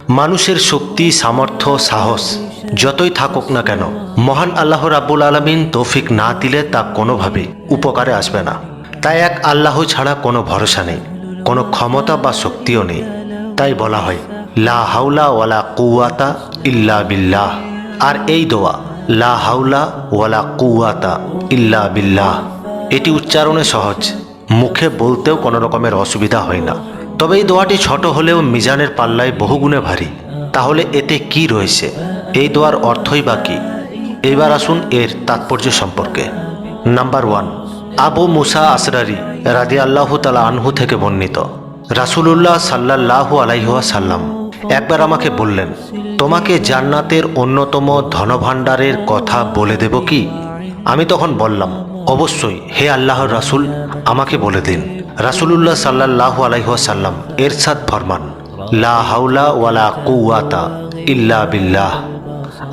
মানুষের শক্তি, সামর্থ্য, সাহস যতই থাকুক না কেন, মহান আল্লাহ রাব্বুল আলমিন তৌফিক না দিলে তা কোনোভাবে উপকারে আসবে না। তাই এক আল্লাহ ছাড়া কোনো ভরসা নেই, কোনো ক্ষমতা বা শক্তিও নেই। তাই বলা হয়, লা হাউলা ওয়ালা কুয়াতা ইল্লা বিল্লাহ। আর এই দোয়া, লা হাউলা ওয়ালা কুয়াতা ইল্লা বিল্লাহ। এটি উচ্চারণে সহজ, মুখে বলতেও কোনো রকমের অসুবিধা হয় না। তবে এই দোয়াটি ছোট হলেও মিজানের পাল্লায় বহুগুণে ভারী। তাহলে এতে কি রয়েছে? এই দোয়ার অর্থই বা কি? এবার আসুন এর তাৎপর্য সম্পর্কে। Number one, Abu Musa Ashari রাদি আল্লাহ তালা আনহু থেকে বর্ণিত। রাসুলুল্লাহ সাল্লাহ আলাইহুয়া সাল্লাম একবার আমাকে বললেন, তোমাকে জান্নাতের অন্যতম ধনভাণ্ডারের কথা বলে দেব কি? আমি তখন বললাম, অবশ্যই, হে আল্লাহর রাসুল, আমাকে বলে দিন। রাসুলুল্লাহ সাল্লাহ আলাইহাসাল্লাম এরশাদ ফরমান, লা হাউলা ওয়ালা কুয়াতা ইল্লা বিল্লাহ।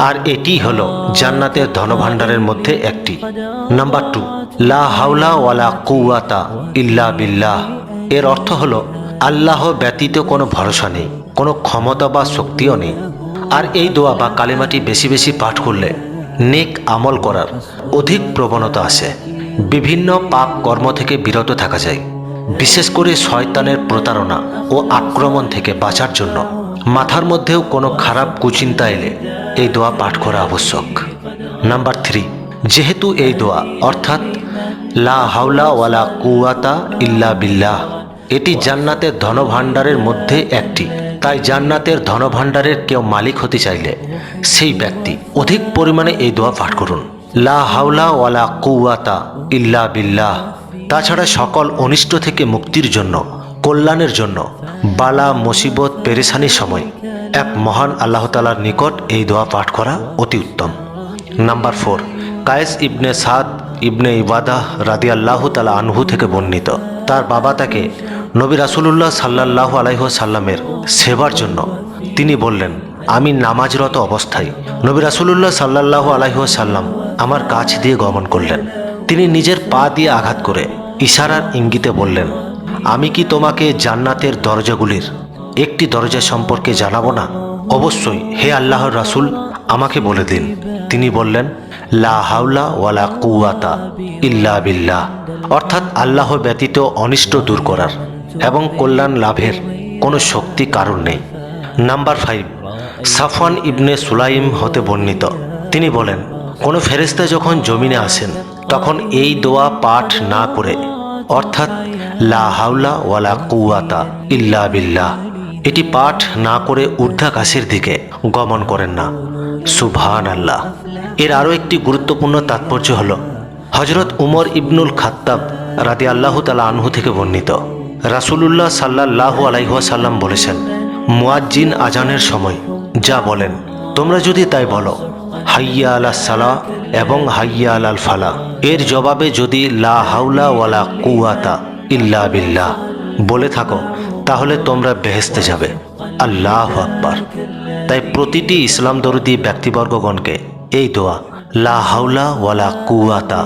আর এটি হল জান্নাতের ধনভাণ্ডারের মধ্যে একটি। নাম্বার টু, লা হাউলা ওয়ালা কুয়াতা ইল্লা বিল্লাহ। এর অর্থ হল আল্লাহ ব্যতীত কোনো ভরসা নেই, কোনো ক্ষমতা বা শক্তিও নেই। আর এই দোয়া বা কালিমাটি বেশি বেশি পাঠ করলে নেক আমল করার অধিক প্রবণতা আসে। বিভিন্ন পাপ কর্ম থেকে বিরত থাকা যায়। বিশেষ করে শয়তানের প্রতারণা ও আক্রমণ থেকে বাঁচার জন্য। মাথার মধ্যেও কোনো খারাপ কুচিন্তা এলে এই দোয়া পাঠ করা আবশ্যক। নাম্বার থ্রি, যেহেতু এই দোয়া, অর্থাৎ লা হাওলা ওয়ালা কুয়াতা ইল্লা বিল্লাহ, এটি জান্নাতের ধনভাণ্ডারের মধ্যে একটি। তাই জান্নাতের ধনভাণ্ডারের কেউ মালিক হতে চাইলে সেই ব্যক্তি অধিক পরিমাণে এই দোয়া পাঠ করুন। লা হাওলা ওয়ালা কুয়াতা ইল্লা বিল্লাহ তাছাড়া সকল অনিষ্ট থেকে মুক্তির জন্য, কল্যাণের জন্য বালা, মুসিবত, পেরেশানির সময় এক মহান আল্লাহ তালার নিকট এই দোয়া পাঠ করা অতি উত্তম। Number four, Qais ibn Saad ibn Ubadah রাদি আল্লাহ তালা আনহু থেকে বর্ণিত। তার বাবা তাকে নবী রাসুলুল্লাহ সাল্লাহ আলাইহ সাল্লামের সেবার জন্য তিনি বললেন, আমি নামাজরত অবস্থায় নবী রাসুলুল্লাহ সাল্লাহ আলাইহ সাল্লাম আমার কাছ দিয়ে গমন করলেন। তিনি নিজের পা দিয়ে আঘাত করে ইশারার ইঙ্গিতে বললেন, আমি কি তোমাকে জান্নাতের দরজাগুলির একটি দরজা সম্পর্কে জানাব না? অবশ্যই, হে আল্লাহর রাসুল, আমাকে বলে দিন। তিনি বললেন, লা হাউলা ওয়ালা কুয়াতা ইল্লা বিল্লাহ। অর্থাৎ আল্লাহ ব্যতীত অনিষ্ট দূর করার এবং কল্যাণ লাভের কোনো শক্তি কারণ নেই। Number five, Safwan ibn Sulaim হতে বর্ণিত। তিনি বলেন, কোনো ফেরেস্তা যখন জমিনে আসেন তখন এই দোয়া পাঠ না করে, অর্থাৎ লা হাউলা ওয়ালা কুয়াতা ইল্লা বিল্লাহ। এটি পাঠ না করে ঊর্ধ্বাকাশের দিকে গমন করেন না। সুবহান আল্লাহ এর আরও একটি গুরুত্বপূর্ণ তাৎপর্য হল হজরত উমর ইবনুল খাত্তাব রাদি আল্লাহ তালা আনহু থেকে বর্ণিত। রাসুলুল্লাহ সাল্লাহ আলাইহাসাল্লাম বলেছেন, মুয়াজ্জিন আজানের সময় যা বলেন, তোমরা যদি তাই বলো হাইয়া আলা সালা এবং হাইয়া আলাল ফালা এর জবাবে যদি লা হাউলা ওয়ালা কুয়াতা ইল্লা বিল্লাহ বলে থাকো, তাহলে তোমরা বেহেস্তে যাবে। আল্লাহ আকবার। তাই প্রতিটি ইসলাম দরদি ব্যক্তিবর্গগণকে এই দোয়া, লা হাউলা ওয়ালা কুয়াতা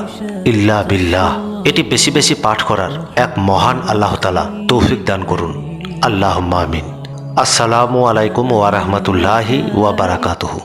ইল্লা বিল্লাহ, এটি বেশি বেশি পাঠ করার এক মহান আল্লাহ তালা তৌফিক দান করুন। আল্লাহ আমিন। আসসালামু আলাইকুম ওয়া রাহমাতুল্লাহি ওয়া বারাকাতুহু।